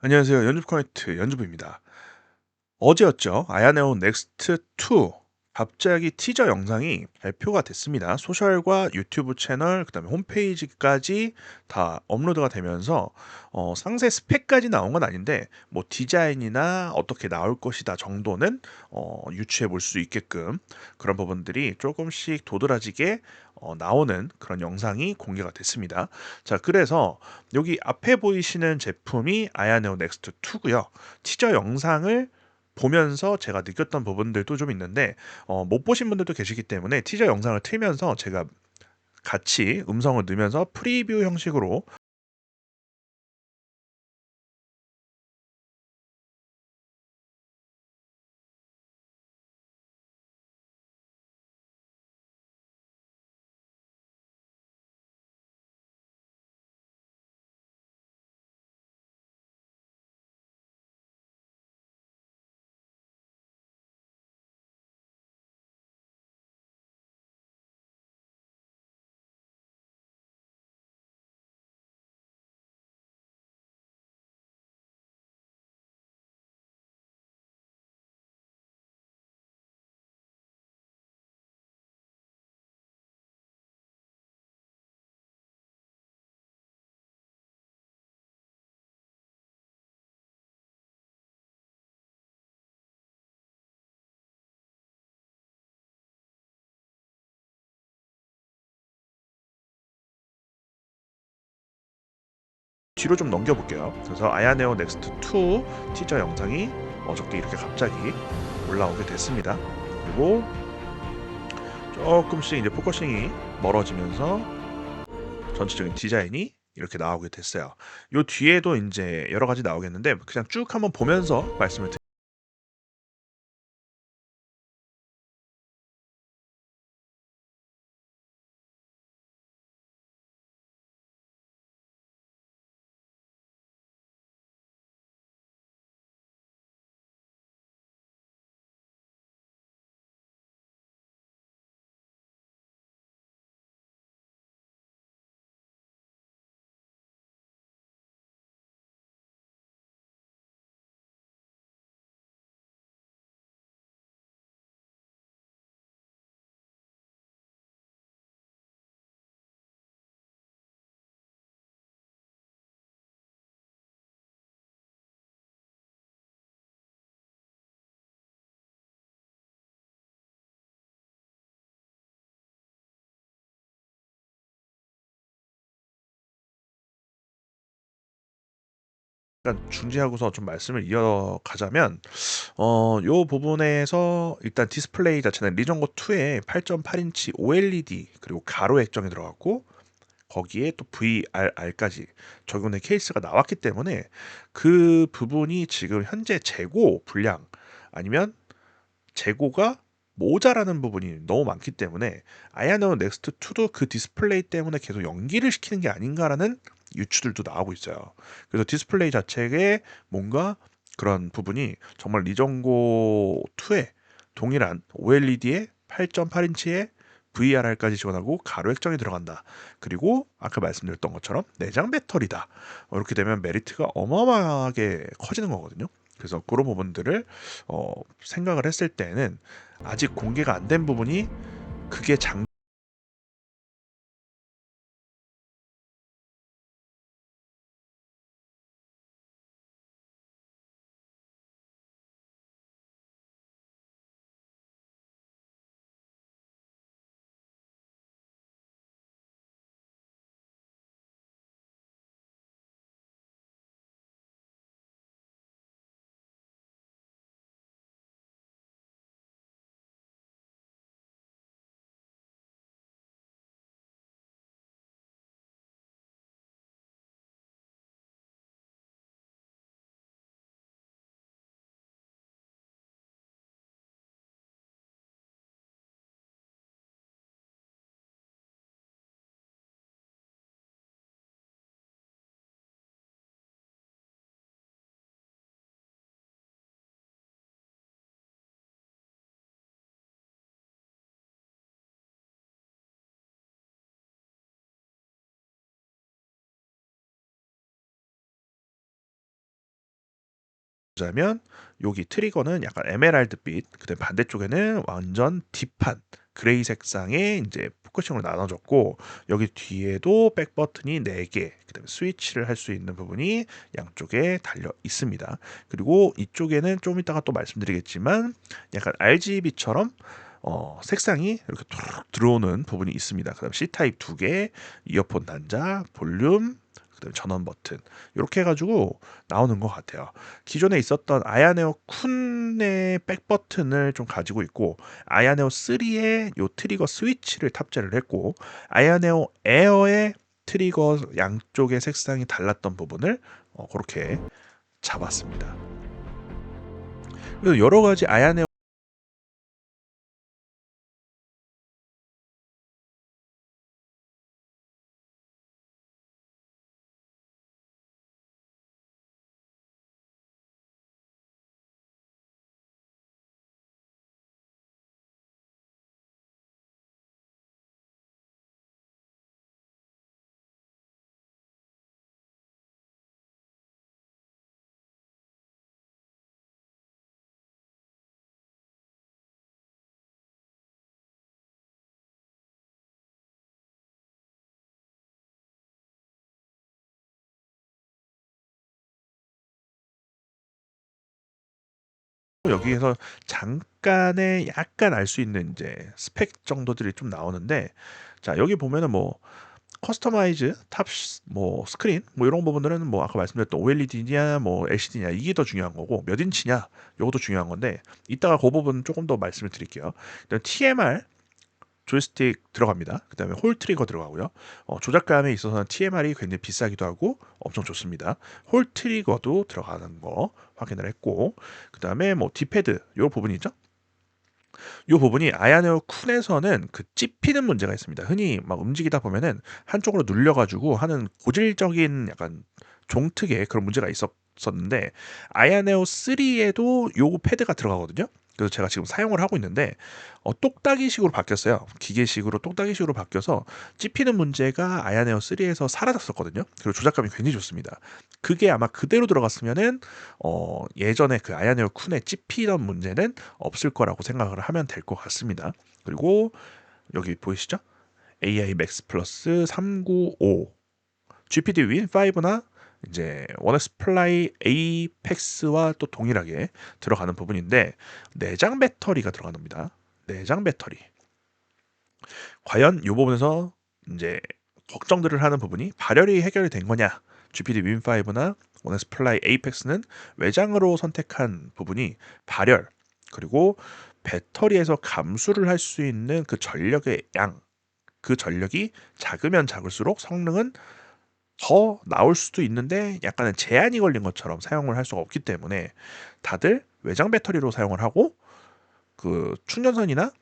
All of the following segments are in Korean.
안녕하세요. 연주부 커넥트 연주부입니다. 어제였죠. 아야네오 넥스트 2 갑자기 티저 영상이 발표가 됐습니다. 소셜과 유튜브 채널 그 다음에 홈페이지까지 다 업로드가 되면서 어 상세 스펙까지 나온 건 아닌데 뭐 디자인이나 어떻게 나올 것이다 정도는 어 유추해 볼 수 있게끔 그런 부분들이 조금씩 도드라지게 어 나오는 그런 영상이 공개가 됐습니다. 자 그래서 여기 앞에 보이시는 제품이 아야네오 넥스트 2고요. 티저 영상을 보면서 제가 느꼈던 부분들도 좀 있는데 어, 못 보신 분들도 계시기 때문에 티저 영상을 틀면서 제가 같이 음성을 넣으면서 프리뷰 형식으로 뒤로 좀 넘겨볼게요. 그래서 아야네오 넥스트 2 티저 영상이 어저께 이렇게 갑자기 올라오게 됐습니다. 그리고 조금씩 이제 포커싱이 멀어지면서 전체적인 디자인이 이렇게 나오게 됐어요. 요 뒤에도 이제 여러 가지 나오겠는데 그냥 쭉 한번 보면서 말씀을 일단 중지하고서 좀 말씀을 이어가자면 어, 요 부분에서 일단 디스플레이 자체는 리전고 2에 8.8인치 OLED 그리고 가로 액정이 들어갔고 거기에 또 VRR까지 적용된 케이스가 나왔기 때문에 그 부분이 지금 현재 재고 분량 아니면 재고가 모자라는 부분이 너무 많기 때문에 아야노 넥스트 2도 그 디스플레이 때문에 계속 연기를 시키는 게 아닌가라는 유추들도 나오고 있어요. 그래서 디스플레이 자체에 뭔가 그런 부분이 정말 리전고 2에 동일한 OLED에 8.8인치의 VRR까지 지원하고 가로 액정이 들어간다. 그리고 아까 말씀드렸던 것처럼 내장 배터리다. 이렇게 되면 메리트가 어마어마하게 커지는 거거든요. 그래서 그런 부분들을 어, 생각을 했을 때는 아직 공개가 안 된 부분이 그게 장 보자면 여기 트리거는 약간 에메랄드빛, 그다음 반대쪽에는 완전 딥한 그레이 색상의 이제 포커싱으로 나눠졌고 여기 뒤에도 백 버튼이 4개, 그다음에 스위치를 할 수 있는 부분이 양쪽에 달려 있습니다. 그리고 이쪽에는 좀 이따가 또 말씀드리겠지만 약간 RGB처럼 어, 색상이 이렇게 툭 들어오는 부분이 있습니다. 그다음 C 타입 두 개, 이어폰 단자, 볼륨, 그다음에 전원 버튼 이렇게 해가지고 나오는 것 같아요. 기존에 있었던 아야네오 쿤의 백 버튼을 좀 가지고 있고 아야네오 3의 요 트리거 스위치를 탑재를 했고 아야네오 에어의 트리거 양쪽의 색상이 달랐던 부분을 어, 그렇게 잡았습니다. 그래서 여러 가지 아야네오 여기에서 잠깐의 약간 알 수 있는 이제 스펙 정도들이 좀 나오는데 자 여기 보면은 뭐 커스터마이즈 탑 뭐 스크린 뭐 이런 부분들은 뭐 아까 말씀드렸던 OLED냐 뭐 LCD냐 이게 더 중요한 거고 몇 인치냐 요것도 중요한 건데 이따가 그 부분 조금 더 말씀을 드릴게요. TMR 조이스틱 들어갑니다. 그 다음에 홀 트리거 들어가고요. 어, 조작감에 있어서는 TMR이 굉장히 비싸기도 하고 엄청 좋습니다. 홀 트리거도 들어가는 거 확인을 했고 그 다음에 뭐 디패드 요 부분이죠. 요 부분이 아야네오 쿤에서는 그 찝히는 문제가 있습니다. 흔히 막 움직이다 보면은 한쪽으로 눌려가지고 하는 고질적인 약간 종특의 그런 문제가 있었었는데 아야네오 3에도 요 패드가 들어가거든요. 그래서 제가 지금 사용을 하고 있는데 어, 똑딱이식으로 바뀌었어요. 기계식으로 똑딱이식으로 바뀌어서 찝히는 문제가 아야네오 3에서 사라졌었거든요. 그리고 조작감이 굉장히 좋습니다. 그게 아마 그대로 들어갔으면은 어, 예전에 그 아야네오 쿤의 찝히던 문제는 없을 거라고 생각을 하면 될 것 같습니다. 그리고 여기 보이시죠? AI Max 플러스 395 GPD 윈 5나 이제 원엑스플라이 에이펙스와 또 동일하게 들어가는 부분인데 내장 배터리가 들어갑니다. 내장 배터리. 과연 이 부분에서 이제 걱정들을 하는 부분이 발열이 해결이 된 거냐? GPD 윈5나 원엑스플라이 에이펙스는 외장으로 선택한 부분이 발열 그리고 배터리에서 감수를 할 수 있는 그 전력의 양, 그 전력이 작으면 작을수록 성능은 더 나올 수도 있는데 약간은 제한이 걸린 것처럼 사용을 할 수가 없기 때문에 다들 외장 배터리로 사용을 하고 그 충전선이나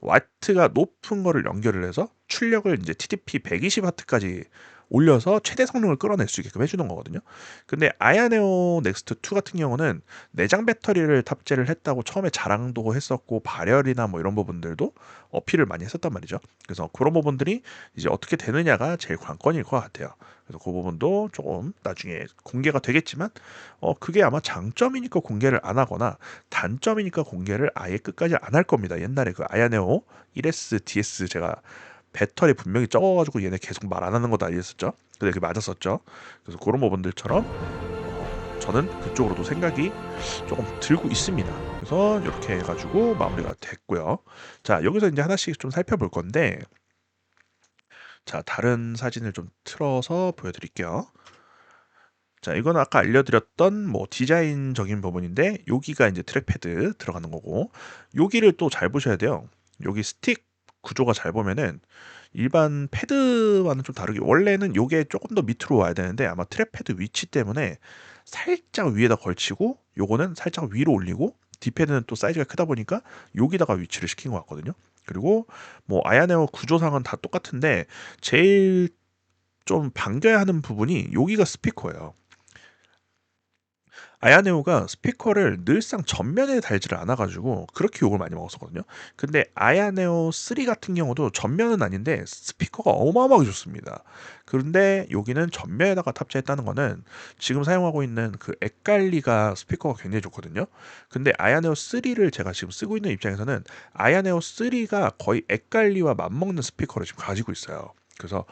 와트가 높은 거를 연결을 해서 출력을 이제 TDP 120W까지 올려서 최대 성능을 끌어낼 수 있게끔 해주는 거거든요. 근데 아야네오 넥스트 2 같은 경우는 내장 배터리를 탑재를 했다고 처음에 자랑도 했었고 발열이나 뭐 이런 부분들도 어필을 많이 했었단 말이죠. 그래서 그런 부분들이 이제 어떻게 되느냐가 제일 관건일 것 같아요. 그래서 그 부분도 조금 나중에 공개가 되겠지만 어 그게 아마 장점이니까 공개를 안 하거나 단점이니까 공개를 아예 끝까지 안 할 겁니다. 옛날에 그 아야네오 1S, DS 제가 배터리 분명히 적어가지고 얘네 계속 말 안 하는 것도 알렸었죠. 근데 그게 맞았었죠. 그래서 그런 부분들처럼 어, 저는 그쪽으로도 생각이 조금 들고 있습니다. 그래서 이렇게 해가지고 마무리가 됐고요. 자 여기서 이제 하나씩 좀 살펴볼 건데 자 다른 사진을 좀 틀어서 보여드릴게요. 자, 이건 아까 알려드렸던 뭐 디자인적인 부분인데 여기가 이제 트랙패드 들어가는 거고 여기를 또 잘 보셔야 돼요. 여기 스틱 구조가 잘 보면은 일반 패드와는 좀 다르게 원래는 요게 조금 더 밑으로 와야 되는데 아마 트랙패드 위치 때문에 살짝 위에다 걸치고 요거는 살짝 위로 올리고 디패드는 또 사이즈가 크다 보니까 여기다가 위치를 시킨 것 같거든요. 그리고 뭐 아야네오 구조상은 다 똑같은데 제일 좀 반겨야 하는 부분이 여기가 스피커예요. 아야네오가 스피커를 늘상 전면에 달지를 않아 가지고 그렇게 욕을 많이 먹었었거든요. 근데 아야네오 3 같은 경우도 전면은 아닌데 스피커가 어마어마하게 좋습니다. 그런데 여기는 전면에다가 탑재했다는 거는 지금 사용하고 있는 그 엑갈리가 스피커가 굉장히 좋거든요. 근데 아야네오 3를 제가 지금 쓰고 있는 입장에서는 아야네오 3가 거의 엑갈리와 맞먹는 스피커를 지금 가지고 있어요. 그래서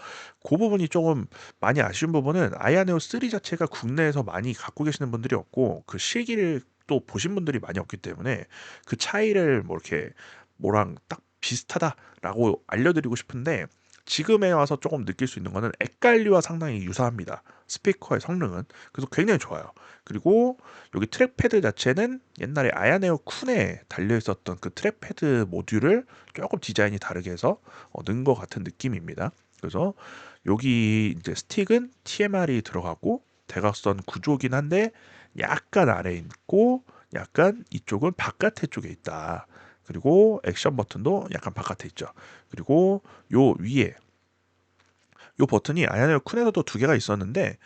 그 부분이 조금 많이 아쉬운 부분은 아야네오 3 자체가 국내에서 많이 갖고 계시는 분들이 없고 그 실기를 또 보신 분들이 많이 없기 때문에 그 차이를 뭐 이렇게 뭐랑 딱 비슷하다라고 알려드리고 싶은데 지금에 와서 조금 느낄 수 있는 거는 엑갈리와 상당히 유사합니다. 스피커의 성능은 그래서 굉장히 좋아요. 그리고 여기 트랙패드 자체는 옛날에 아야네오 쿤에 달려 있었던 그 트랙패드 모듈을 조금 디자인이 다르게 해서 어, 넣은 것 같은 느낌입니다. 그래서 여기 이제 스틱은 TMR이 들어가고 대각선 구조긴 한데 약간 아래에 있고 약간 이쪽은 바깥에 쪽에 있다. 그리고 액션 버튼도 약간 바깥에 있죠. 그리고 요 위에 요 버튼이 아야네오 쿤에서도 두 개가 있었는데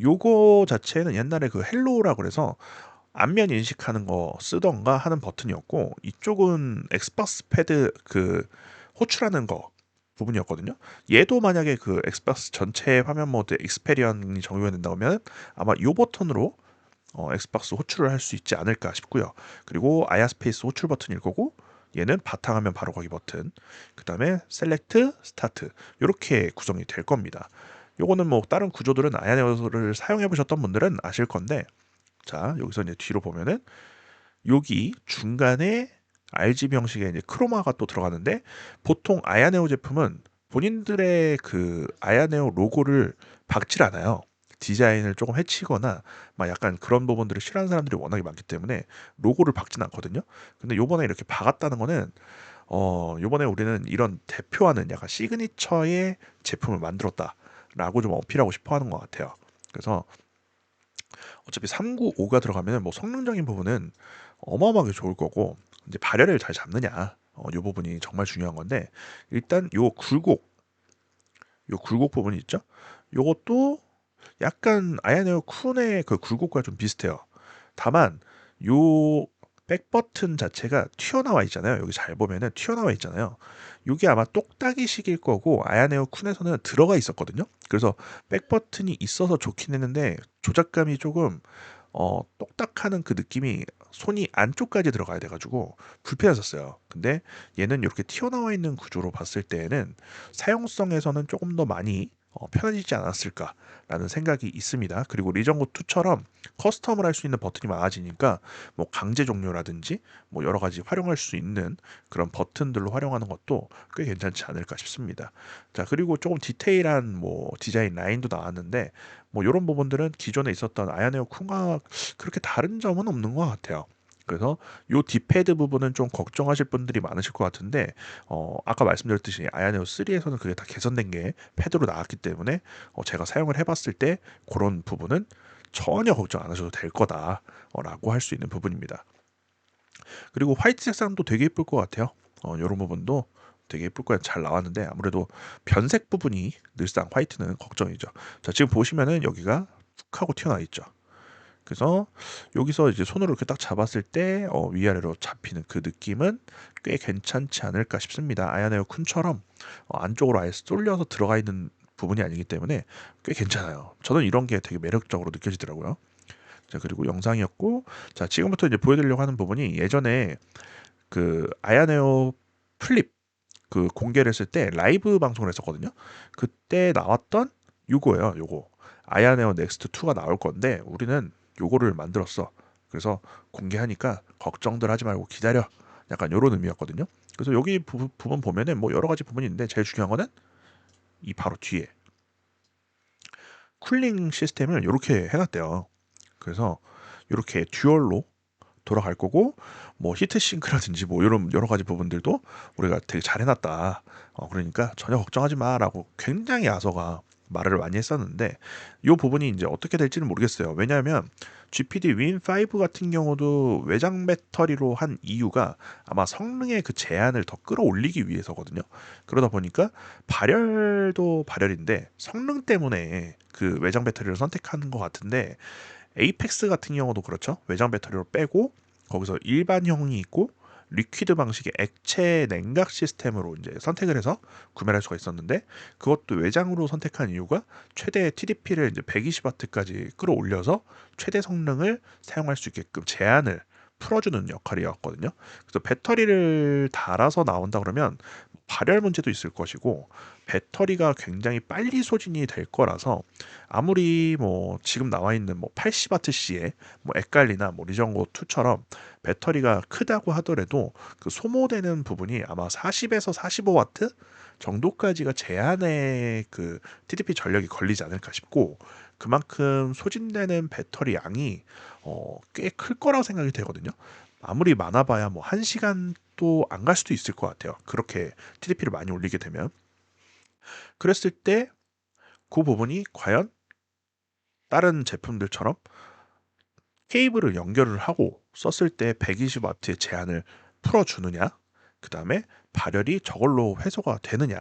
요거 자체는 옛날에 그 헬로우라 그래서 안면 인식하는 거 쓰던가 하는 버튼이었고 이쪽은 엑스박스 패드 그 호출하는 거 부분이었거든요. 얘도 만약에 그 엑스박스 전체 화면 모드 익스페리언이 적용이 된다면 아마 이 버튼으로 어, 엑스박스 호출을 할 수 있지 않을까 싶고요. 그리고 아야 스페이스 호출 버튼일 거고 얘는 바탕화면 바로 가기 버튼. 그 다음에 셀렉트, 스타트 이렇게 구성이 될 겁니다. 요거는 뭐 다른 구조들은 아야네오를 사용해 보셨던 분들은 아실 건데 자 여기서 이제 뒤로 보면은 여기 중간에 RGB 형식의 이제 크로마가 또 들어가는데 보통 아야네오 제품은 본인들의 그 아야네오 로고를 박질 않아요. 디자인을 조금 해치거나 막 약간 그런 부분들을 싫어하는 사람들이 워낙에 많기 때문에 로고를 박진 않거든요. 근데 요번에 이렇게 박았다는 거는 어 요번에 우리는 이런 대표하는 약간 시그니처의 제품을 만들었다라고 좀 어필하고 싶어 하는 것 같아요. 그래서 어차피 395가 들어가면 뭐 성능적인 부분은 어마어마하게 좋을 거고 이제 발열을 잘 잡느냐 어, 요 부분이 정말 중요한 건데 일단 요 굴곡 요 굴곡 부분이 있죠. 요것도 약간 아야네오 쿤의 그 굴곡과 좀 비슷해요. 다만 요 백버튼 자체가 튀어나와 있잖아요. 여기 잘 보면은 튀어나와 있잖아요. 이게 아마 똑딱이식일 거고 아야네오 쿤에서는 들어가 있었거든요. 그래서 백버튼이 있어서 좋긴 했는데 조작감이 조금 어, 똑딱하는 그 느낌이 손이 안쪽까지 들어가야 돼가지고 불편했었어요. 근데 얘는 이렇게 튀어나와 있는 구조로 봤을 때에는 사용성에서는 조금 더 많이 어, 편해지지 않았을까라는 생각이 있습니다. 그리고 리전고 2처럼 커스텀을 할 수 있는 버튼이 많아지니까 뭐 강제 종료라든지 뭐 여러 가지 활용할 수 있는 그런 버튼들로 활용하는 것도 꽤 괜찮지 않을까 싶습니다. 자 그리고 조금 디테일한 뭐 디자인 라인도 나왔는데 뭐 이런 부분들은 기존에 있었던 아야네오 쿵과 그렇게 다른 점은 없는 것 같아요. 그래서 요 디패드 부분은 좀 걱정하실 분들이 많으실 것 같은데 어, 아까 말씀드렸듯이 아야네오 3에서는 그게 다 개선된 게 패드로 나왔기 때문에 어, 제가 사용을 해봤을 때 그런 부분은 전혀 걱정 안 하셔도 될 거다라고 할 수 있는 부분입니다. 그리고 화이트 색상도 되게 예쁠 것 같아요. 어, 이런 부분도 되게 예쁠 거야 잘 나왔는데 아무래도 변색 부분이 늘상 화이트는 걱정이죠. 자 지금 보시면은 여기가 툭 하고 튀어나와 있죠. 그래서 여기서 이제 손으로 이렇게 딱 잡았을 때 어, 위아래로 잡히는 그 느낌은 꽤 괜찮지 않을까 싶습니다. 아야네오 쿤처럼 어, 안쪽으로 아예 쏠려서 들어가 있는 부분이 아니기 때문에 꽤 괜찮아요. 저는 이런 게 되게 매력적으로 느껴지더라고요. 자 그리고 영상이었고 자 지금부터 이제 보여드리려고 하는 부분이 예전에 그 아야네오 플립 그 공개를 했을 때 라이브 방송을 했었거든요. 그때 나왔던 요거예요. 요거 아야네오 넥스트 2가 나올 건데 우리는 요거를 만들었어. 그래서 공개하니까 걱정들 하지 말고 기다려. 약간 요런 의미였거든요. 그래서 여기 부, 분 보면은 뭐 여러 가지 부분이 있는데 제일 중요한 거는 이 바로 뒤에 쿨링 시스템을 이렇게 해놨대요. 그래서 이렇게 듀얼로 돌아갈 거고 뭐 히트 싱크라든지 뭐 이런 여러 가지 부분들도 우리가 되게 잘 해놨다. 어, 그러니까 전혀 걱정하지 마라고 굉장히 아서가 말을 많이 했었는데 이 부분이 이제 어떻게 될지는 모르겠어요. 왜냐하면 GPD Win5 같은 경우도 외장 배터리로 한 이유가 아마 성능의 그 제한을 더 끌어올리기 위해서거든요. 그러다 보니까 발열도 발열인데 성능 때문에 그 외장 배터리를 선택하는 것 같은데 에이펙스 같은 경우도 그렇죠. 외장 배터리로 빼고 거기서 일반형이 있고 리퀴드 방식의 액체 냉각 시스템으로 이제 선택을 해서 구매를 할 수가 있었는데 그것도 외장으로 선택한 이유가 최대 TDP를 이제 120W까지 끌어올려서 최대 성능을 사용할 수 있게끔 제한을 풀어주는 역할이었거든요. 그래서 배터리를 달아서 나온다 그러면 발열 문제도 있을 것이고 배터리가 굉장히 빨리 소진이 될 거라서 아무리 뭐 지금 나와 있는 뭐 80WC의 뭐 엑갈리나 뭐 리전고 2처럼 배터리가 크다고 하더라도 그 소모되는 부분이 아마 40에서 45W 정도까지가 제한의 그 TDP 전력이 걸리지 않을까 싶고 그만큼 소진되는 배터리 양이 어, 꽤 클 거라고 생각이 되거든요. 아무리 많아봐야 뭐 1시간도 안갈 수도 있을 것 같아요. 그렇게 TDP를 많이 올리게 되면. 그랬을 때 그 부분이 과연 다른 제품들처럼 케이블을 연결을 하고 썼을 때 120W의 제한을 풀어주느냐, 그 다음에 발열이 저걸로 해소가 되느냐,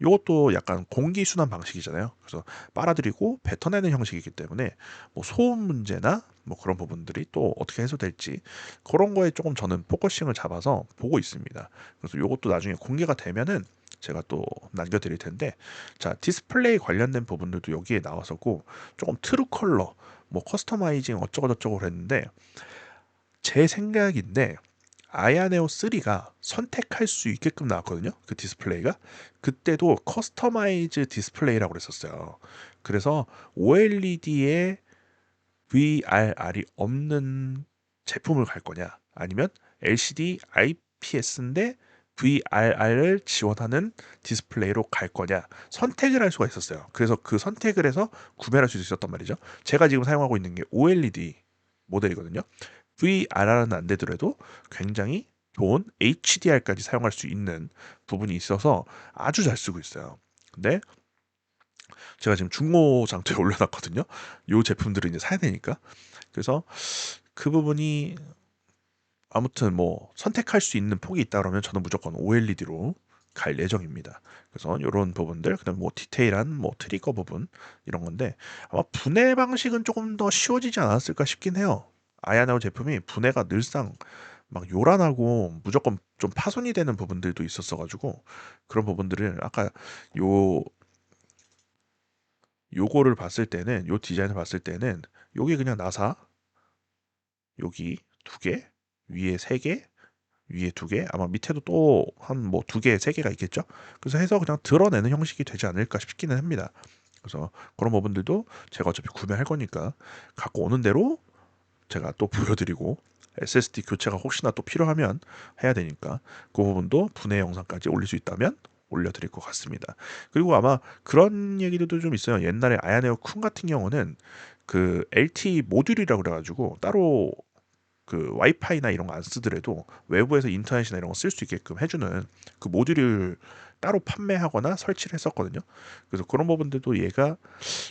이것도 약간 공기 순환 방식이잖아요. 그래서 빨아들이고 뱉어내는 형식이기 때문에 뭐 소음 문제나 뭐 그런 부분들이 또 어떻게 해소될지 그런 거에 조금 저는 포커싱을 잡아서 보고 있습니다. 그래서 이것도 나중에 공개가 되면은 제가 또 남겨드릴 텐데 자 디스플레이 관련된 부분들도 여기에 나왔었고 조금 트루 컬러 뭐 커스터마이징 어쩌고 저쩌고 그랬는데 제 생각인데 아야네오 3가 선택할 수 있게끔 나왔거든요. 그 디스플레이가 그때도 커스터마이즈 디스플레이라고 그랬었어요. 그래서 OLED에 VRR이 없는 제품을 갈 거냐 아니면 LCD IPS인데 VRR을 지원하는 디스플레이로 갈 거냐 선택을 할 수가 있었어요. 그래서 그 선택을 해서 구매할 수 있었단 말이죠. 제가 지금 사용하고 있는 게 OLED 모델이거든요. VRR은 안 되더라도 굉장히 좋은 HDR까지 사용할 수 있는 부분이 있어서 아주 잘 쓰고 있어요. 근데 제가 지금 중고 장터에 올려놨거든요. 이 제품들을 이제 사야 되니까. 그래서 그 부분이 아무튼 뭐 선택할 수 있는 폭이 있다 그러면 저는 무조건 OLED로 갈 예정입니다. 그래서 이런 부분들, 그다음 뭐 디테일한 뭐 트리거 부분 이런 건데 아마 분해 방식은 조금 더 쉬워지지 않았을까 싶긴 해요. 아야나오 제품이 분해가 늘상 막 요란하고 무조건 좀 파손이 되는 부분들도 있었어 가지고 그런 부분들을 아까 요 요거를 봤을 때는 요 디자인을 봤을 때는 요게 그냥 나사 여기 두 개, 위에 세 개, 위에 두 개, 아마 밑에도 또 한 뭐 두 개, 세 개가 있겠죠. 그래서 해서 그냥 드러내는 형식이 되지 않을까 싶기는 합니다. 그래서 그런 부분들도 제가 어차피 구매할 거니까 갖고 오는 대로 제가 또 보여드리고 SSD 교체가 혹시나 또 필요하면 해야 되니까 그 부분도 분해 영상까지 올릴 수 있다면 올려드릴 것 같습니다. 그리고 아마 그런 얘기들도 좀 있어요. 옛날에 아야네오 쿤 같은 경우는 그 LT 모듈이라고 그래가지고 따로 그 와이파이나 이런 거 안 쓰더라도 외부에서 인터넷이나 이런 거 쓸 수 있게끔 해주는 그 모듈을 따로 판매하거나 설치를 했었거든요. 그래서 그런 부분들도 얘가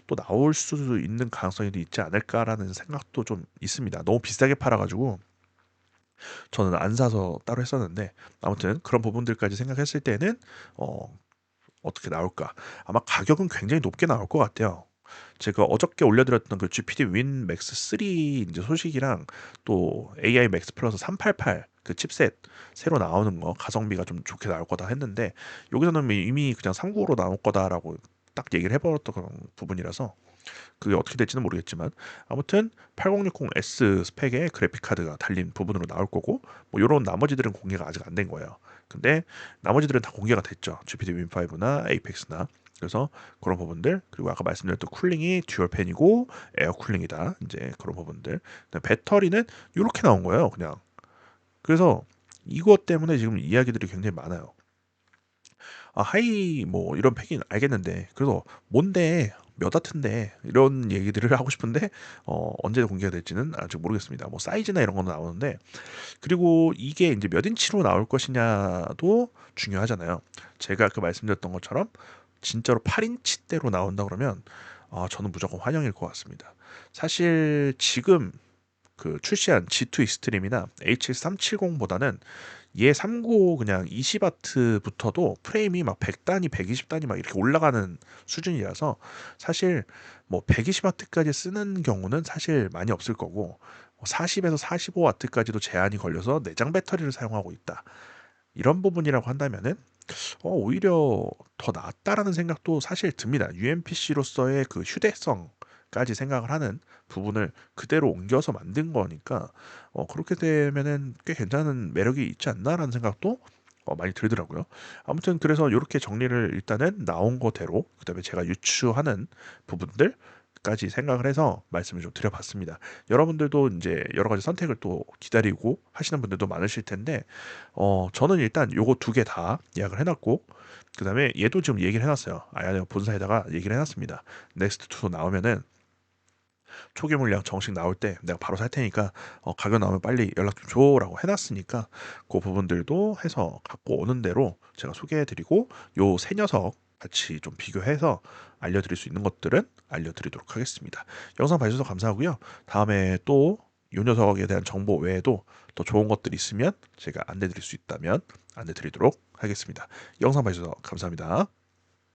또 나올 수도 있는 가능성이 있지 않을까라는 생각도 좀 있습니다. 너무 비싸게 팔아가지고 저는 안 사서 따로 했었는데 아무튼 그런 부분들까지 생각했을 때는 어, 어떻게 나올까? 아마 가격은 굉장히 높게 나올 것 같아요. 제가 어저께 올려드렸던 그 GPD 윈 맥스 3 이제 소식이랑 또 AI 맥스 플러스 388 그 칩셋 새로 나오는 거 가성비가 좀 좋게 나올 거다 했는데 여기서는 이미 그냥 395로 나올 거다라고 딱 얘기를 해버렸던 그런 부분이라서 그게 어떻게 될지는 모르겠지만 아무튼 8060S 스펙의 그래픽 카드가 달린 부분으로 나올 거고 뭐 이런 나머지들은 공개가 아직 안 된 거예요. 근데 나머지들은 다 공개가 됐죠. GPD 윈5나 에이펙스나 그래서 그런 부분들 그리고 아까 말씀드렸던 쿨링이 듀얼 팬이고 에어 쿨링이다 이제 그런 부분들 배터리는 이렇게 나온 거예요 그냥 그래서 이것 때문에 지금 이야기들이 굉장히 많아요 아 하이 뭐 이런 팩이 알겠는데 그래서 뭔데 몇 와트인데 이런 얘기들을 하고 싶은데 어, 언제 공개가 될지는 아직 모르겠습니다. 뭐 사이즈나 이런 거는 나오는데 그리고 이게 이제 몇 인치로 나올 것이냐도 중요하잖아요. 제가 아까 말씀드렸던 것처럼 진짜로 8인치대로 나온다 그러면 아, 저는 무조건 환영일 것 같습니다. 사실 지금 그 출시한 G2 익스트림이나 H370보다는 얘 395 그냥 20와트부터도 프레임이 막 100단위, 120단위 막 이렇게 올라가는 수준이라서 사실 뭐 120와트까지 쓰는 경우는 사실 많이 없을 거고 40에서 45와트까지도 제한이 걸려서 내장 배터리를 사용하고 있다. 이런 부분이라고 한다면은 어, 오히려 더 낫다라는 생각도 사실 듭니다. UMPC로서의 그 휴대성 까지 생각을 하는 부분을 그대로 옮겨서 만든 거니까 어, 그렇게 되면은 꽤 괜찮은 매력이 있지 않나라는 생각도 어, 많이 들더라고요. 아무튼 그래서 이렇게 정리를 일단은 나온 거대로 그다음에 제가 유추하는 부분들 까지 생각을 해서 말씀을 좀 드려봤습니다. 여러분들도 이제 여러 가지 선택을 또 기다리고 하시는 분들도 많으실 텐데, 어, 저는 일단 요거 두 개 다 예약을 해놨고, 그 다음에 얘도 지금 얘기를 해놨어요. 아야네오 본사에다가 얘기를 해놨습니다. 넥스트 2 나오면은 초기 물량 정식 나올 때 내가 바로 살 테니까 어, 가격 나오면 빨리 연락 좀 줘라고 해놨으니까 그 부분들도 해서 갖고 오는 대로 제가 소개해드리고 요 세 녀석 같이 좀 비교해서 알려드릴 수 있는 것들은 알려드리도록 하겠습니다. 영상 봐주셔서 감사하고요. 다음에 또이 녀석에 대한 정보 외에도 더 좋은 것들이 있으면 제가 안내드릴 수 있다면 안내드리도록 하겠습니다. 영상 봐주셔서 감사합니다.